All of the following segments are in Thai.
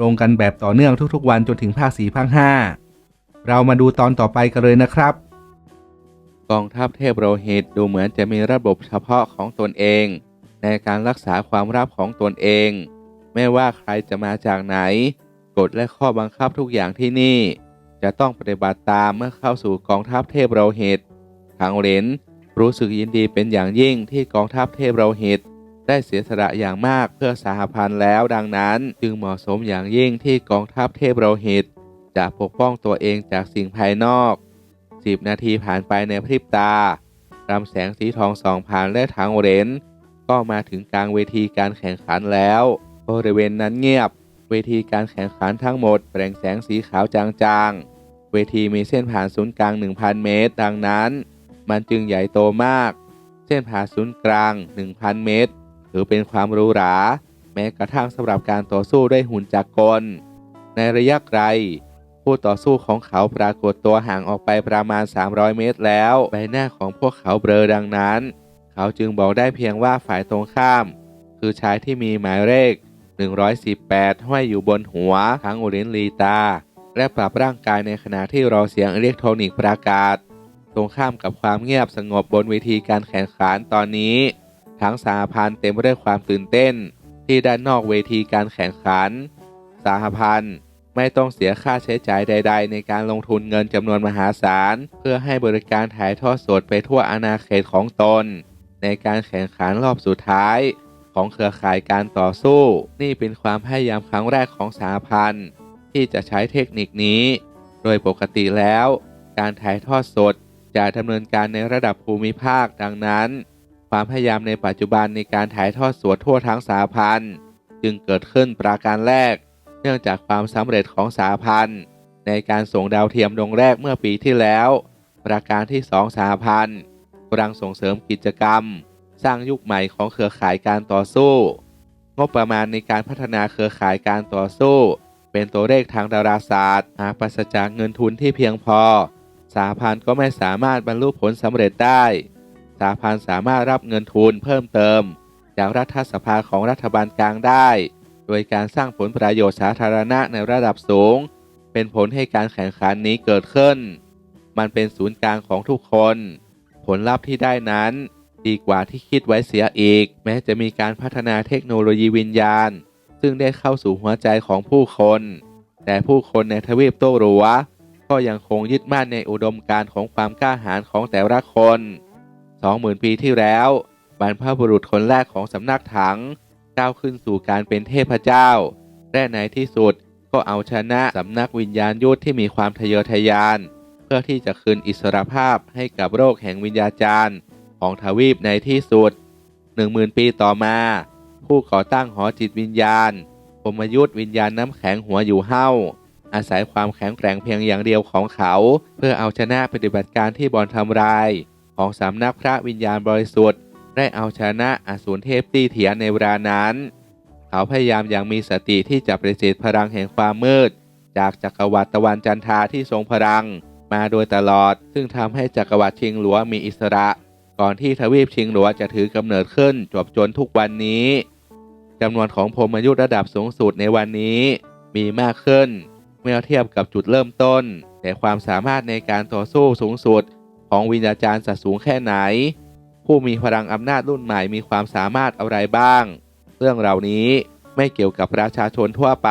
ลงกันแบบต่อเนื่องทุกๆ วันจนถึงภาคสี่ภาคห้าเรามาดูตอนต่อไปกันเลยนะครับ กองทัพเทพโรหิตดูเหมือนจะมีระบบเฉพาะของตนเอง ในการรักษาความลับของตนเอง ไม่ว่าใครจะมาจากไหน กฎและข้อบังคับทุกอย่างที่นี่ จะต้องปฏิบัติตามเมื่อเข้าสู่กองทัพเทพโรหิตทางเหรนรู้สึกยินดีเป็นอย่างยิ่งที่กองทัพเทพโรหิต ได้เสียสละอย่างมากเพื่อสหพันธ์แล้วดังนั้น จึงเหมาะสมอย่างยิ่งที่กองทัพเทพโรหิต จะปกป้องตัวเองจากสิ่งภายนอก 10 นาทีผ่านไปในพริบตารำแสงสีทองสองผ่านและทางเรนก็มาถึงกลางเวทีการแข่งขันแล้ว บริเวณนั้นเงียบ เวทีการแข่งขันทั้งหมดแปลงแสงสีขาวจางๆ เวทีมีเส้นผ่านศูนย์กลาง 1,000 เมตร ดังนั้น มันจึงใหญ่โตมาก เส้นผ่านศูนย์กลาง 1,000 เมตร ถือเป็นความหรูหรา แม้กระทั่งสำหรับการต่อสู้ด้วยหุ่นจักรกล ในระยะไกล ผู้ต่อสู้ของเขาปรากฏตัวห่างออกไปประมาณ 300 เมตรแล้ว ใบหน้าของพวกเขาเบลอดังนั้น เขาจึงบอกได้เพียงว่าฝ่ายตรงข้าม คือชายที่มีหมายเลข 118 ห้อยอยู่บนหัวทั้งอุรินลีตา และปรับร่างกายในขณะที่รอเสียงอิเล็กทรอนิกส์ประกาศ ตรงข้ามกับความเงียบสงบบนเวทีการแข่งขันตอนนี้ ทั้งสหพันธ์เต็มไปด้วยความตื่นเต้น ที่ด้านนอกเวทีการแข่งขัน สหพันธ์ไม่ต้องเสียค่าใช้จ่ายใด ๆ ในการลงทุนเงินจำนวนมหาศาล เพื่อให้บริการถ่ายทอดสดไปทั่วอาณาเขตของตน ในการแข่งขันรอบสุดท้าย ของเครือข่ายการต่อสู้ นี่เป็นความพยายามครั้งแรกของสหพันธ์ที่จะใช้เทคนิคนี้ โดยปกติแล้ว การถ่ายทอดสดจะดำเนินการในระดับภูมิภาคดังนั้น ความพยายามในปัจจุบันในการถ่ายทอดสวดทั่วทั้งสหพันธ์จึงเกิดขึ้นประการแรก เนื่องจากความสำเร็จของสหพันธ์ในการส่งดาวเทียมดวงแรกเมื่อปีที่แล้ว ประการที่สองสหพันธ์กำลังส่งเสริมกิจกรรม สร้างยุคใหม่ของเครือข่ายการต่อสู้ งบประมาณในการพัฒนาเครือข่ายการต่อสู้ เป็นตัวเลขทางดาราศาสตร์หากปราศจากเงินทุนที่เพียงพอสหพันธ์ก็ไม่สามารถบรรลุผลสำเร็จได้ สหพันธ์สามารถรับเงินทุนเพิ่มเติม จากรัฐสภาของรัฐบาลกลางได้ โดยการสร้างผลประโยชน์สาธารณะในระดับสูง เป็นผลให้การแข่งขันนี้เกิดขึ้น มันเป็นศูนย์กลางของทุกคน ผลลัพธ์ที่ได้นั้น ดีกว่าที่คิดไว้เสียอีก แม้จะมีการพัฒนาเทคโนโลยีวิญญาณ ซึ่งได้เข้าสู่หัวใจของผู้คน แต่ผู้คนในทวีปโตรัวก็ยังคงยึดมั่นในอุดมการณ์ของความกล้าหาญของแต่ละคน 20,000 ปีที่แล้ว บรรพบุรุษคนแรกของสำนักถังก้าวขึ้นสู่การเป็นเทพเจ้า และในที่สุดก็เอาชนะสำนักวิญญาณยุทธที่มีความทะเยอทะยาน เพื่อที่จะคืนอิสรภาพให้กับโรคแห่งวิญญาจารย์ของทวีปในที่สุด 10,000 ปีต่อมา ผู้ก่อตั้งหอจิตวิญญาณพมยุทธวิญญาณน้ำแข็งหัวอยู่เห้าอาศัยความแข็งแกร่งเพียงอย่างเดียวของเขา เพื่อเอาชนะปฏิบัติการที่บอลทำลาย ของสำนักพระวิญญาณบริสุทธิ์ ได้เอาชนะอสูรเทพตีเถียนในเวลานั้น เขาพยายามอย่างมีสติที่จะปฏิเสธพลังแห่งความมืด จากจักรวรรดิตะวันจันทราที่ทรงพลัง มาโดยตลอด ซึ่งทำให้จักรวรรดิชิงหลัวมีอิสระ ก่อนที่ทวีปชิงหลัวจะถือกำเนิดขึ้นจบจนทุกวันนี้จำนวนของพรหมยุทธระดับสูงสุดในวันนี้มีมากขึ้น เมื่อเทียบกับจุดเริ่มต้น แต่ความสามารถในการต่อสู้สูงสุด ของวิญญาจารย์สัตว์สูงแค่ไหน ผู้มีพลังอำนาจรุ่นใหม่มีความสามารถอะไรบ้าง เรื่องเหล่านี้ไม่เกี่ยวกับประชาชนทั่วไป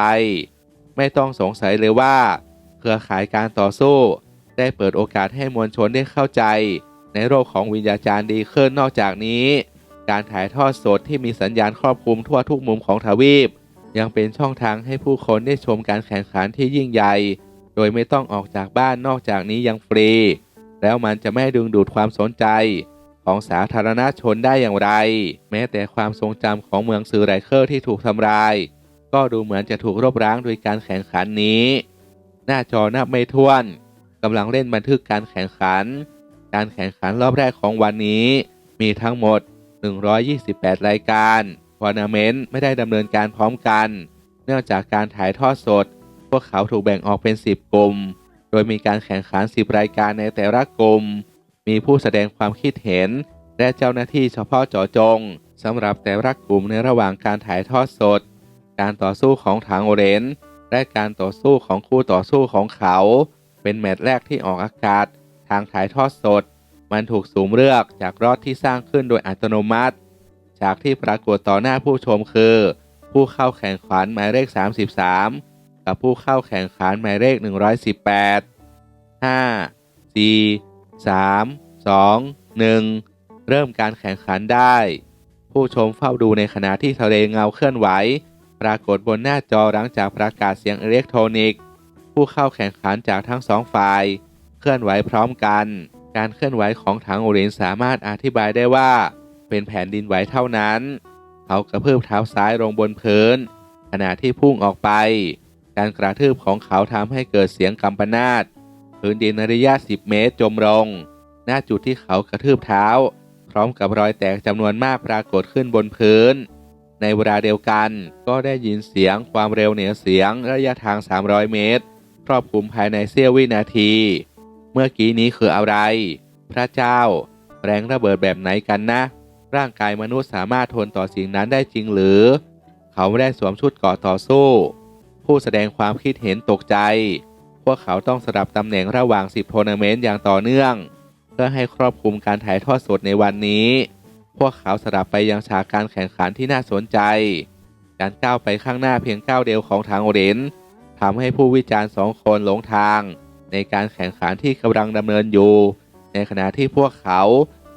ไม่ต้องสงสัยเลยว่า เครือข่ายการต่อสู้ ได้เปิดโอกาสให้มวลชนได้เข้าใจ ในโลกของวิญญาจารย์ดีขึ้นนอกจากนี้ การถ่ายทอดสดที่มีสัญญาณครอบคลุมทั่วทุกมุมของทวีป ยังเป็นช่องทางให้ผู้คนได้ชมการแข่งขันที่ยิ่งใหญ่ โดยไม่ต้องออกจากบ้านนอกจากนี้ยังฟรี แล้วมันจะไม่ดึงดูดความสนใจของสาธารณชนได้อย่างไร แม้แต่ความทรงจำของเมืองซือไรเคอร์ที่ถูกทำลาย ก็ดูเหมือนจะถูกรบร้างโดยการแข่งขันนี้ หน้าจอนับไม่ถ้วนกำลังเล่นบันทึกการแข่งขัน การแข่งขันรอบแรกของวันนี้ มีทั้งหมด 128 รายการทัวร์นาเมนต์ไม่ได้ดำเนินการพร้อมกัน เนื่องจากการถ่ายทอดสด พวกเขาถูกแบ่งออกเป็น 10 กลุ่ม โดยมีการแข่งขัน 10 รายการในแต่ละกลุ่ม มีผู้แสดงความคิดเห็น และเจ้าหน้าที่เฉพาะเจาะจงสำหรับแต่ละกลุ่มในระหว่างการถ่ายทอดสด การต่อสู้ของทางโอเรนจ์และการต่อสู้ของคู่ต่อสู้ของเขา เป็นแมตช์แรกที่ออกอากาศ ทางถ่ายทอดสด มันถูกสูมเลือกจากรอดที่สร้างขึ้นโดยอัตโนมัติฉากที่ปรากฏต่อหน้าผู้ชมคือ ผู้เข้าแข่งขันหมายเลข 33 กับผู้เข้าแข่งขันหมายเลข 118 5 4 3 2 1 เริ่มการแข่งขันได้ ผู้ชมเฝ้าดูในขณะที่ทะเลเงาเคลื่อนไหว ปรากฏบนหน้าจอหลังจากประกาศเสียงอิเล็กทรอนิกส์ ผู้เข้าแข่งขันจากทั้งสองฝ่าย เคลื่อนไหวพร้อมกัน การเคลื่อนไหวของถังโอเรนสามารถอธิบายได้ว่า เป็นแผ่นดินไหวเท่านั้น เขากระเพื่อมเท้าซ้ายลงบนพื้นขณะที่พุ่งออกไป การกระทืบของเขาทำให้เกิดเสียงกำปนาตพื้นดินในระยะ 10 เมตรจมลง หน้าจุดที่เขากระทืบเท้า พร้อมกับรอยแตกจำนวนมากปรากฏขึ้นบนพื้น ในเวลาเดียวกันก็ได้ยินเสียงความเร็วเหนือเสียงระยะทาง 300 เมตร ครอบคลุมภายในเสี้ยววินาที เมื่อกี้นี้คืออะไร พระเจ้า แรงระเบิดแบบไหนกันนะ ร่างกายมนุษย์สามารถทนต่อสิ่งนั้นได้จริงหรือ เขาไม่ได้สวมชุดกราะต่อสู้ ผู้แสดงความคิดเห็นตกใจ พวกเขาต้องสลับตำแหน่งระหว่าง 10ทัวร์นาเมนต์อย่างต่อเนื่อง เพื่อให้ครอบคลุมการถ่ายทอดสดในวันนี้ พวกเขาสลับไปยังฉากการแข่งขันที่น่าสนใจ การก้าวไปข้างหน้าเพียงก้าวเดียวของทางโอเรนทำให้ผู้วิจารณ์สองคนหลงทาง ในการแข่งขันที่กำลังดำเนินอยู่ ในขณะที่พวกเขา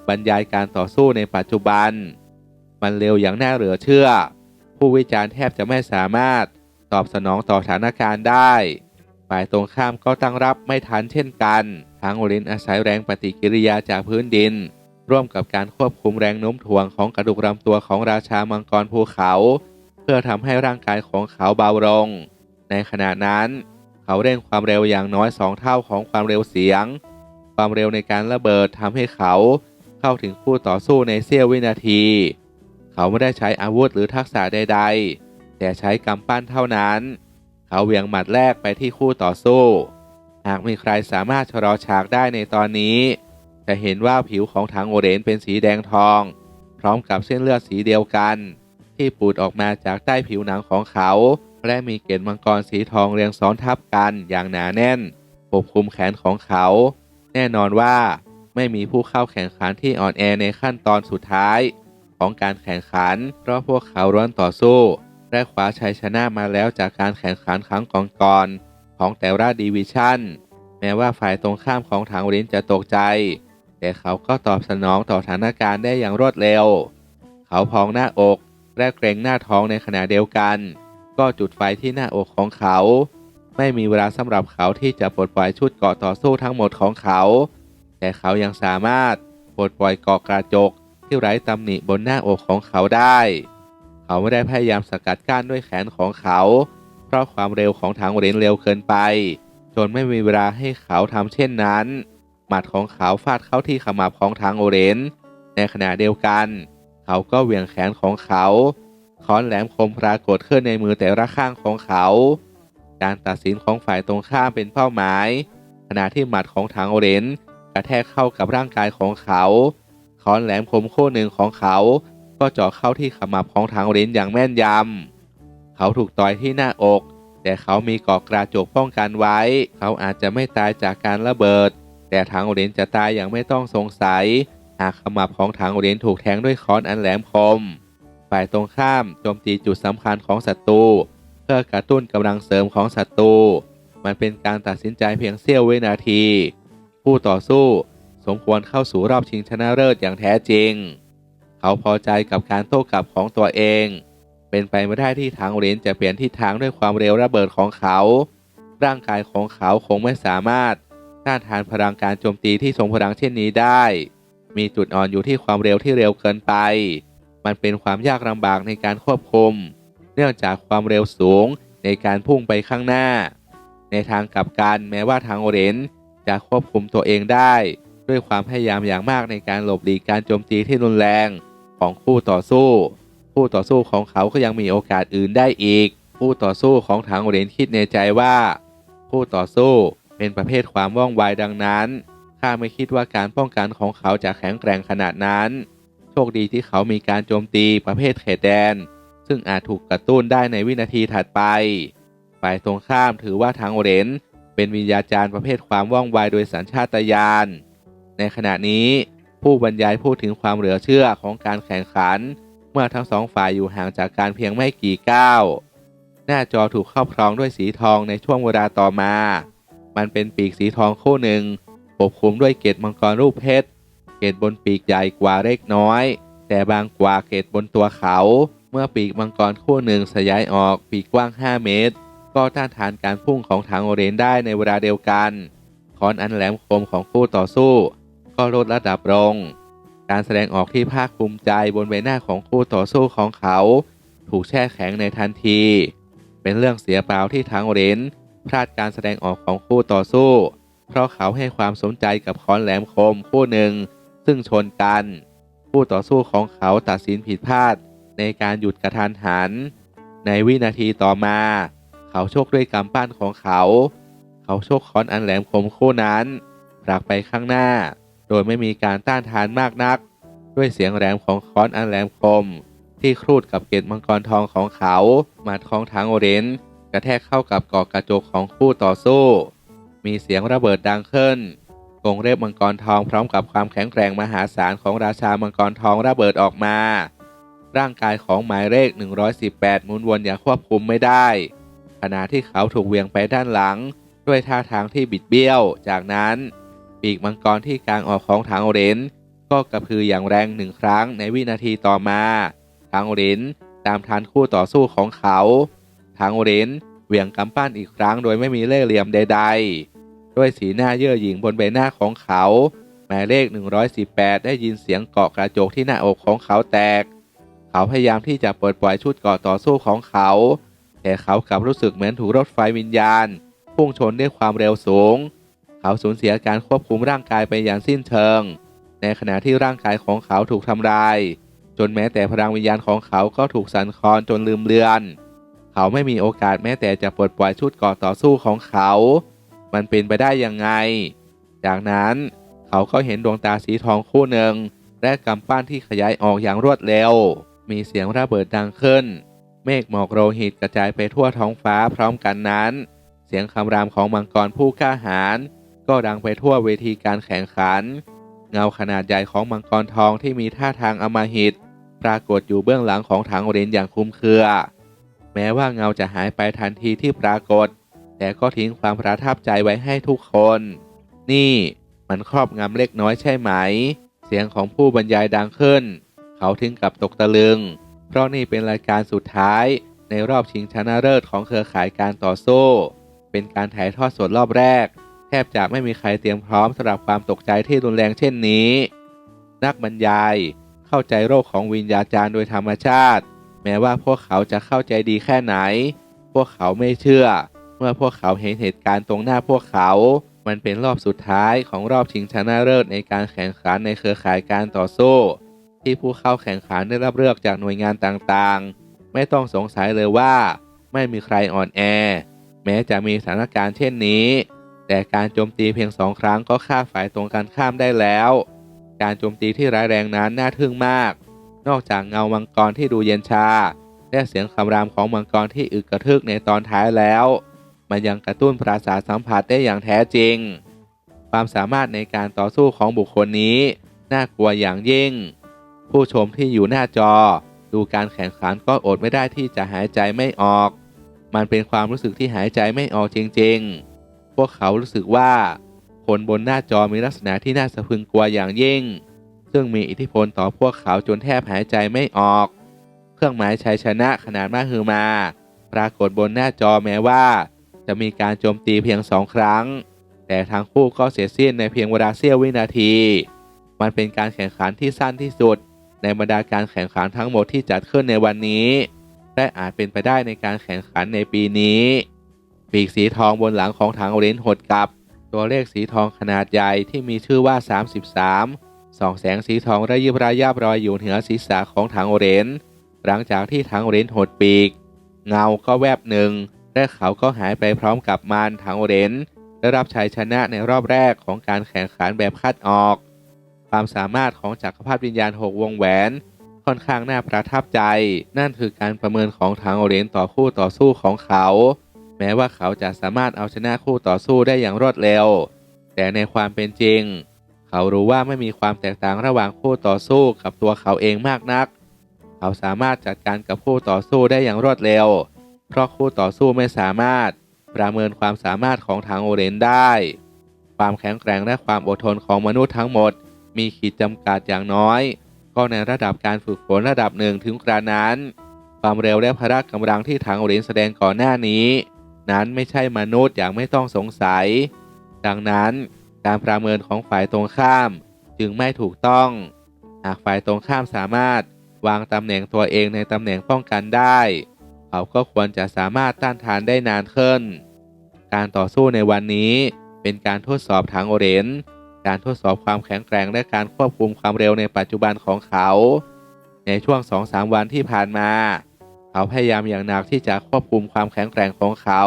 บรรยายการต่อสู้ในปัจจุบัน มันเร็วอย่างน่าเหลือเชื่อ ผู้วิจารณ์แทบจะไม่สามารถ ตอบสนองต่อสถานการณ์ได้ ฝ่ายตรงข้ามก็ตั้งรับไม่ทันเช่นกันทางโอรินอาศัยแรงปฏิกิริยาจากพื้นดิน ร่วมกับการควบคุมแรงโน้มถ่วงของกระดูกลำตัวของราชามังกรภูเขา เพื่อทำให้ร่างกายของเขาเบาลง ในขณะนั้นเขาเร่งความเร็วอย่างน้อยสองเท่าของความเร็วเสียง ความเร็วในการระเบิดทำให้เขาเข้าถึงคู่ต่อสู้ในเสี้ยววินาที เขาไม่ได้ใช้อาวุธหรือทักษะใด ๆ แต่ใช้กำปั้นเท่านั้น เขาเหวี่ยงหมัดแรกไปที่คู่ต่อสู้ หากมีใครสามารถชะลอฉากได้ในตอนนี้ จะเห็นว่าผิวของถังโอเรนเป็นสีแดงทอง พร้อมกับเส้นเลือดสีเดียวกัน ที่ปูดออกมาจากใต้ผิวหนังของเขา และมีเกล็ดมังกรสีทองเรียงซ้อนทับกันอย่างหนาแน่นปกคลุมแขนของเขา แน่นอนว่าไม่มีผู้เข้าแข่งขันที่อ่อนแอในขั้นตอนสุดท้าย ของการแข่งขัน เพราะพวกเขาร้อนต่อสู้ และคว้าชัยชนะมาแล้วจากการแข่งขันครั้งก่อนๆของแต่ละดีวิชั่น แม้ว่าฝ่ายตรงข้ามของถังรินจะตกใจ แต่เขาก็ตอบสนองต่อสถานการณ์ได้อย่างรวดเร็ว เขาพองหน้าอกและเกรงหน้าท้องในขณะเดียวกัน ก็จุดไฟที่หน้าอกของเขา ไม่มีเวลาสำหรับเขาที่จะปลดปล่อยชุดเกาะต่อสู้ทั้งหมดของเขา แต่เขายังสามารถปลดปล่อยเกาะกระจกที่ไร้ตำหนิบนหน้าอกของเขาได้ เขาไม่ได้พยายามสกัดกั้นด้วยแขนของเขา เพราะความเร็วของทางเรนเร็วเกินไป จนไม่มีเวลาให้เขาทำเช่นนั้น หมัดของเขาฟาดเข้าที่ขมับของทางโอเรน ในขณะเดียวกัน เขาก็เหวี่ยงแขนของเขาค้อนแหลมคมปรากฏขึ้นในมือแต่ละข้างของเขา การตัดสินของฝ่ายตรงข้ามเป็นเป้าหมาย ขณะที่หมัดของทางโอเรนกระแทกเข้ากับร่างกายของเขาค้อนแหลมคมคู่หนึ่งของเขา ก็เจาะเข้าที่ขมับของทางโอเรนอย่างแม่นยำ เขาถูกต่อยที่หน้าอก แต่เขามีเกราะกระจกป้องกันไว้ เขาอาจจะไม่ตายจากการระเบิด แต่ทางโอเรนจะตายอย่างไม่ต้องสงสัย หากขมับของทางโอเรนถูกแทงด้วยค้อนอันแหลมคม ฝ่ายตรงข้ามโจมตีจุดสำคัญของศัตรูเพื่อกระตุ้นกำลังเสริมของศัตรู มันเป็นการตัดสินใจเพียงเสี้ยววินาที ผู้ต่อสู้สมควรเข้าสู่รอบชิงชนะเลิศอย่างแท้จริง เขาพอใจกับการโต้กลับของตัวเอง เป็นไปไม่ได้ที่ทางโอเรนจะเปลี่ยนทิศทางด้วยความเร็วระเบิดของเขา ร่างกายของเขาคงไม่สามารถต้านทานพลังการโจมตีที่ทรงพลังเช่นนี้ได้ มีจุดอ่อนอยู่ที่ความเร็วที่เร็วเกินไป มันเป็นความยากลำบากในการควบคุม เนื่องจากความเร็วสูงในการพุ่งไปข้างหน้า ในทางกลับกันแม้ว่าทางโอเรนจะควบคุมตัวเองได้ ด้วยความพยายามอย่างมากในการหลบหลีกการโจมตีที่รุนแรง ของคู่ต่อสู้คู่ต่อสู้ของเขาก็ยังมีโอกาสอื่นได้อีก คู่ต่อสู้ของทางโอเรนคิดในใจว่า คู่ต่อสู้เป็นประเภทความว่องไวดังนั้นข้าไม่คิดว่าการป้องกันของเขาจะแข็งแกร่งขนาดนั้น โชคดีที่เขามีการโจมตีประเภทเขตแดน ซึ่งอาจถูกกระตุ้นได้ในวินาทีถัดไป ฝ่ายตรงข้ามถือว่าทางอเรนเป็นวิญญาจารย์ประเภทความว่องไวโดยสัญชาตญาณในขณะนี้ ผู้บรรยายพูดถึงความเหลือเชื่อของการแข่งขัน เมื่อทั้งสองฝ่ายอยู่ห่างจากการเพียงไม่กี่ก้าวหน้าจอถูกครอบครองด้วยสีทองในช่วงเวลาต่อมา มันเป็นปีกสีทองคู่หนึ่งปกคลุมด้วยเกล็ดมังกรรูปเพชร เกล็ดบนปีกใหญ่กว่าเล็กน้อย แต่บางกว่าเกล็ดบนตัวเขา เมื่อปีกมังกรคู่หนึ่งสยายออกปีกกว้าง 5 เมตร ก็ต้านทานการพุ่งของทางโอเรนได้ในเวลาเดียวกัน คอนอันแหลมคมของคู่ต่อสู้ ก็ลดระดับลง การแสดงออกที่ภาคภูมิใจบนใบหน้าของคู่ต่อสู้ของเขา ถูกแช่แข็งในทันที เป็นเรื่องเสียเปล่าที่ทางเรนพลาดการแสดงออกของคู่ต่อสู้ เพราะเขาให้ความสนใจกับค้อนแหลมคมคู่หนึ่ง ซึ่งชนกัน คู่ต่อสู้ของเขาตัดสินผิดพลาดในการหยุดกระทันหัน ในวินาทีต่อมา เขาโชคด้วยกำปั้นของเขา เขาโชคค้อนอันแหลมคมคู่นั้นผลักไปข้างหน้า โดยไม่มีการต้านทานมากนัก ด้วยเสียงแหลมของค้อนอันแหลมคม ที่ครูดกับเกล็ดมังกรทองของเขาหมัดของทางโอเรนกระแทกเข้ากับกอกระจกของคู่ต่อสู้ มีเสียงระเบิดดังขึ้นกงเล็บมังกรทองพร้อมกับความแข็งแกร่งมหาศาลของราชามังกรทองระเบิดออกมา ร่างกายของหมายเลข 118 หมุนวนอย่างควบคุมไม่ได้ ขณะที่เขาถูกเวียงไปด้านหลัง ด้วยท่าทางที่บิดเบี้ยว จากนั้น ปีกมังกรที่กลางออกของทางโอเรนก็กระพืออย่างแรงหนึ่งครั้งในวินาทีต่อมา ทางโอเรนตามทันคู่ต่อสู้ของเขา ทางโอเรนเหวี่ยงกำปั้นอีกครั้งโดยไม่มีเล่ห์เหลี่ยมใด ๆ ด้วยสีหน้าเย่อหยิ่งบนใบหน้าของเขา หมายเลข 118 ได้ยินเสียงเกาะกระจกที่หน้าอกของเขาแตก เขาพยายามที่จะเปิดปล่อยชุดเกาะต่อสู้ของเขา แต่เขากลับรู้สึกเหมือนถูกรถไฟวิญญาณ พุ่งชนด้วยความเร็วสูง เขาสูญเสียการควบคุมร่างกายไปอย่างสิ้นเชิง ในขณะที่ร่างกายของเขาถูกทำลาย จนแม้แต่พลังวิญญาณของเขาก็ถูกสั่นคลอนจนลืมเลือน เขาไม่มีโอกาสแม้แต่จะปลดปล่อยชุดเกราะต่อสู้ของเขา มันเป็นไปได้ยังไง จากนั้นเขาก็เห็นดวงตาสีทองคู่หนึ่ง และกำปั้นที่ขยายออกอย่างรวดเร็ว มีเสียงระเบิดดังขึ้น เมฆหมอกโลหิตกระจายไปทั่วท้องฟ้าพร้อมกันนั้น เสียงคำรามของมังกรผู้กล้าหาญ ก็ดังไปทั่วเวทีการแข่งขัน เงาขนาดใหญ่ของมังกรทองที่มีท่าทางอำมหิต ปรากฏอยู่เบื้องหลังของถังเรนอย่างคุ้มเครือ แม้ว่าเงาจะหายไปทันทีที่ปรากฏ แต่ก็ทิ้งความประทับใจไว้ให้ทุกคน นี่มันครอบงำเล็กน้อยใช่ไหม เสียงของผู้บรรยายดังขึ้น เขาถึงกับตกตะลึง เพราะนี่เป็นรายการสุดท้าย ในรอบชิงชนะเลิศของเครือข่ายการต่อสู้ เป็นการถ่ายทอดสดรอบแรก แทบจะไม่มีใครเตรียมพร้อมสำหรับความตกใจที่รุนแรงเช่นนี้ นักบรรยายเข้าใจโรคของวิญญาจารย์โดยธรรมชาติ แม้ว่าพวกเขาจะเข้าใจดีแค่ไหน พวกเขาไม่เชื่อ เมื่อพวกเขาเห็นเหตุการณ์ตรงหน้าพวกเขา มันเป็นรอบสุดท้ายของรอบชิงชนะเลิศในการแข่งขันในเครือข่ายการต่อสู้ ที่ผู้เข้าแข่งขันได้รับเลือกจากหน่วยงานต่างๆ ไม่ต้องสงสัยเลยว่า ไม่มีใครอ่อนแอ แม้จะมีสถานการณ์เช่นนี้ แต่การโจมตีเพียงสองครั้งก็ฆ่าฝ่ายตรงกันข้ามได้แล้ว การโจมตีที่ร้ายแรงนั้นน่าทึ่งมาก นอกจากเงามังกรที่ดูเย็นชา และเสียงคำรามของมังกรที่อึกกระทึกในตอนท้ายแล้ว มันยังกระตุ้นประสาทสัมผัสได้อย่างแท้จริง ความสามารถในการต่อสู้ของบุคคลนี้ น่ากลัวอย่างยิ่ง ผู้ชมที่อยู่หน้าจอ ดูการแข่งขันก็อดไม่ได้ที่จะหายใจไม่ออก มันเป็นความรู้สึกที่หายใจไม่ออกจริง ๆ พวกเขารู้สึกว่าคนบนหน้าจอมีลักษณะที่น่าสะพรึงกลัวอย่างยิ่ง ซึ่งมีอิทธิพลต่อพวกเขาจนแทบหายใจไม่ออก เครื่องหมายชัยชนะขนาดมากฮือมา ปรากฏบนหน้าจอแม้ว่า จะมีการโจมตีเพียงสองครั้ง แต่ทั้งคู่ก็เสียสิ้นในเพียงเวลาเสี้ยววินาที มันเป็นการแข่งขันที่สั้นที่สุด ในบรรดาการแข่งขันทั้งหมดที่จัดขึ้นในวันนี้ และอาจเป็นไปได้ในการแข่งขันในปีนี้ ปีกสีทองบนหลังของถังโอเรนหดกลับ ตัวเลขสีทองขนาดใหญ่ที่มีชื่อว่า 33ส่องแสงสีทองระยิบระยับรอยอยู่เหนือศีรษะของถังโอเรนหลังจากที่ถังโอเรนหดปีก เงาก็แวบหนึ่งและเขาก็หายไปพร้อมกับมันถังโอเรนได้รับชัยชนะในรอบแรกของการแข่งขันแบบคัดออก ความสามารถของจักรพรรดิวิญญาณหกวงแหวนค่อนข้างน่าประทับใจ นั่นคือการประเมินของถังโอเรนต่อคู่ต่อสู้ของเขา แม้ว่าเขาจะสามารถเอาชนะคู่ต่อสู้ได้อย่างรวดเร็ว แต่ในความเป็นจริง เขารู้ว่าไม่มีความแตกต่างระหว่างคู่ต่อสู้กับตัวเขาเองมากนัก เขาสามารถจัดการกับคู่ต่อสู้ได้อย่างรวดเร็ว เพราะคู่ต่อสู้ไม่สามารถประเมินความสามารถของถังโอเรนได้ ความแข็งแกร่งและความอดทนของมนุษย์ทั้งหมด มีขีดจำกัดอย่างน้อย ก็ในระดับการฝึกฝนระดับหนึ่งถึงกระนั้น ความเร็วและพละกำลังที่ถังโอเรนแสดงก่อนหน้านี้ นั้นไม่ใช่มนุษย์อย่างไม่ต้องสงสัย ดังนั้นการประเมินของฝ่ายตรงข้ามจึงไม่ถูกต้อง หากฝ่ายตรงข้ามสามารถวางตำแหน่งตัวเองในตำแหน่งป้องกันได้ เขาก็ควรจะสามารถต้านทานได้นานขึ้น การต่อสู้ในวันนี้เป็นการทดสอบถังโอเรนการทดสอบความแข็งแกร่งและการควบคุมความเร็วในปัจจุบันของเขา ในช่วง2-3วันที่ผ่านมา เขาพยายามอย่างหนักที่จะควบคุมความแข็งแกร่งของเขา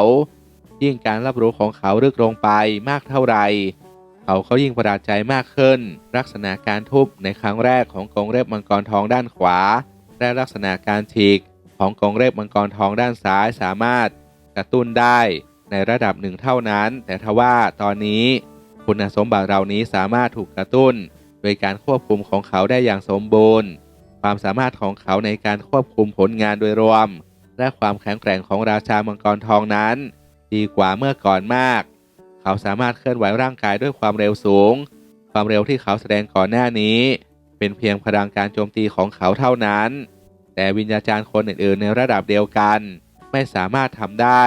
ยิ่งการรับรู้ของเขาลึกลงไปมากเท่าไหร่เขาก็ยิ่งประหลาดใจมากขึ้น ลักษณะการทุบในครั้งแรกของกรงเล็บมังกรทองด้านขวา และลักษณะการฉีกของกรงเล็บมังกรทองด้านซ้ายสามารถกระตุ้นได้ในระดับหนึ่งเท่านั้น แต่ทว่าตอนนี้คุณสมบัติเหล่านี้สามารถถูกกระตุ้น โดยการควบคุมของเขาได้อย่างสมบูรณ์ ความสามารถของเขาในการควบคุมผลงานโดยรวม และความแข็งแกร่งของราชามังกรทองนั้น ดีกว่าเมื่อก่อนมาก เขาสามารถเคลื่อนไหวร่างกายด้วยความเร็วสูง ความเร็วที่เขาแสดงก่อนหน้านี้ เป็นเพียงพลังการโจมตีของเขาเท่านั้น แต่วิญญาจารย์คนอื่นๆ ในระดับเดียวกัน ไม่สามารถทำได้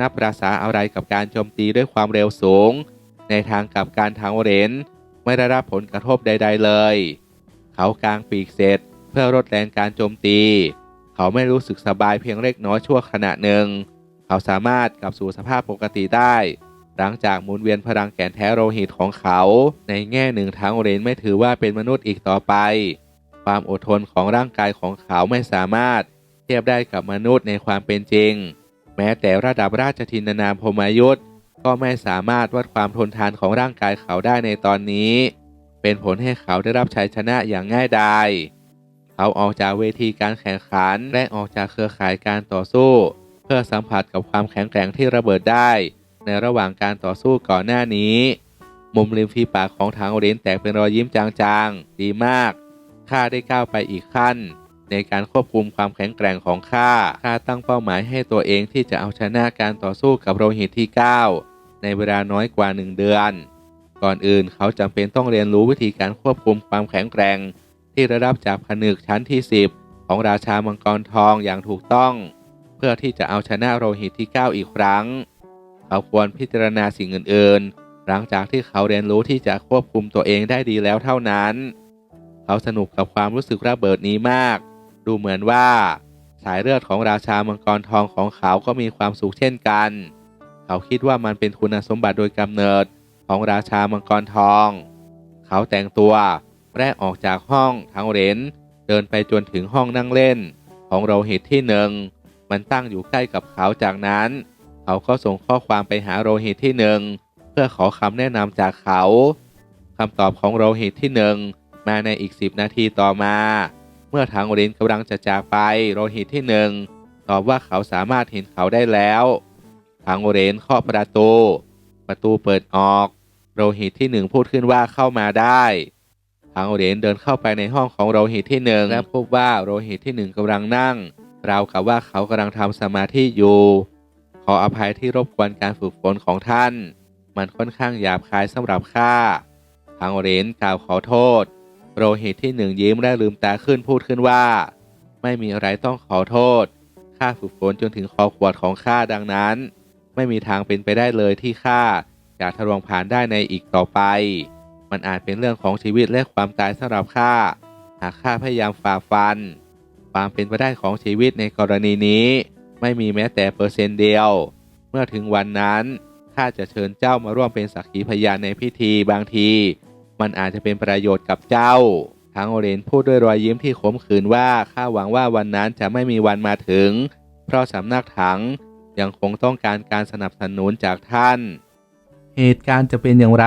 นับประษาอะไรกับการโจมตีด้วยความเร็วสูง ในทางกับการทางเรนไม่ได้รับผลกระทบใด ๆ เลย เขากางปีกเสร็จ เพื่อลดแรงการโจมตี เขาไม่รู้สึกสบายเพียงเล็กน้อยชั่วขณะหนึ่ง เขาสามารถกลับสู่สภาพปกติได้ หลังจากหมุนเวียนพลังแกนแท้โลหิตของเขา ในแง่หนึ่งทางเรนไม่ถือว่าเป็นมนุษย์อีกต่อไป ความอดทนของร่างกายของเขาไม่สามารถเทียบได้กับมนุษย์ในความเป็นจริง แม้แต่ระดับราชทินนามพรหมยุทธก็ไม่สามารถวัดความทนทานของร่างกายเขาได้ในตอนนี้ เป็นผลให้เขาได้รับชัยชนะอย่างง่ายดาย เขาออกจากเวทีการแข่งขัน และออกจากเครือข่ายการต่อสู้ เพื่อสัมผัสกับความแข็งแกร่งที่ระเบิดได้ ในระหว่างการต่อสู้ก่อนหน้านี้ มุมริมฝีปากของทางโอเรนแตกเป็นรอยยิ้มจางๆ ดีมาก ข้าได้ก้าวไปอีกขั้น ในการควบคุมความแข็งแกร่งของข้า ข้าตั้งเป้าหมายให้ตัวเองที่จะเอาชนะการต่อสู้กับโลหิตที่ 9 ในเวลาน้อยกว่า 1 เดือน ก่อนอื่นเขาจำเป็นต้องเรียนรู้วิธีการควบคุมความแข็งแกร่ง ที่ได้รับจากผนึกชั้นที่ 10 ของราชามังกรทองอย่างถูกต้อง เพื่อที่จะเอาชนะโลหิตที่ 9 อีกครั้ง เขาควรพิจารณาสิ่งอื่นๆ หลังจากที่เขาเรียนรู้ที่จะควบคุมตัวเองได้ดีแล้วเท่านั้น เขาสนุกกับความรู้สึกระเบิดนี้มาก ดูเหมือนว่า สายเลือดของราชามังกรทองของเขาก็มีความสุขเช่นกัน เขาคิดว่ามันเป็นคุณสมบัติโดยกำเนิดของราชามังกรทอง เขาแต่งตัว และออกจากห้องทางเรนเดินไปจนถึงห้องนั่งเล่น ของโรหิตที่หนึ่งมันตั้งอยู่ใกล้กับเขาจากนั้น เขาก็ส่งข้อความไปหาโรหิตที่หนึ่งเพื่อขอคำแนะนำจากเขาคำตอบของโรหิตที่หนึ่งมาในอีกสิบนาทีต่อมา เมื่อทางเรนกำลังจะจากไปโรหิตที่หนึ่งตอบว่าเขาสามารถเห็นเขาได้แล้วทางเรนเคาะประตู ประตูเปิดออก โรหิตที่หนึ่งพูดขึ้นว่าเข้ามาได้ ทางเรนเดินเข้าไปในห้องของโรหิตที่หนึ่งและพบว่าโรหิตที่หนึ่งกำลังนั่ง ราวกับว่าเขากำลังทำสมาธิอยู่ ขออภัยที่รบกวนการฝึกฝนของท่าน มันค่อนข้างหยาบคายสำหรับข้าทางเรนกล่าวขอโทษ โรหิตที่หนึ่งยิ้มและลืมตาขึ้นพูดขึ้นว่า ไม่มีอะไรต้องขอโทษข้าฝึกฝนจนถึงคอขวดของข้าดังนั้น ไม่มีทางเป็นไปได้เลยที่ข้าจะทะลวงผ่านได้ในอีกต่อไป มันอาจเป็นเรื่องของชีวิตและความตายสำหรับข้า หากข้าพยายามฝ่าฟัน ความเป็นไปได้ของชีวิตในกรณีนี้ ไม่มีแม้แต่เปอร์เซนต์เดียว เมื่อถึงวันนั้นข้าจะเชิญเจ้ามาร่วมเป็นสักขีพยานในพิธีบางที มันอาจจะเป็นประโยชน์กับเจ้าทั้งโอเรนพูดด้วยรอยยิ้มที่ขมขื่นว่าข้าหวังว่าวันนั้นจะไม่มีวันมาถึง เพราะสำนักถังยังคงต้องการการสนับสนุนจากท่าน เหตุการณ์จะเป็นอย่างไร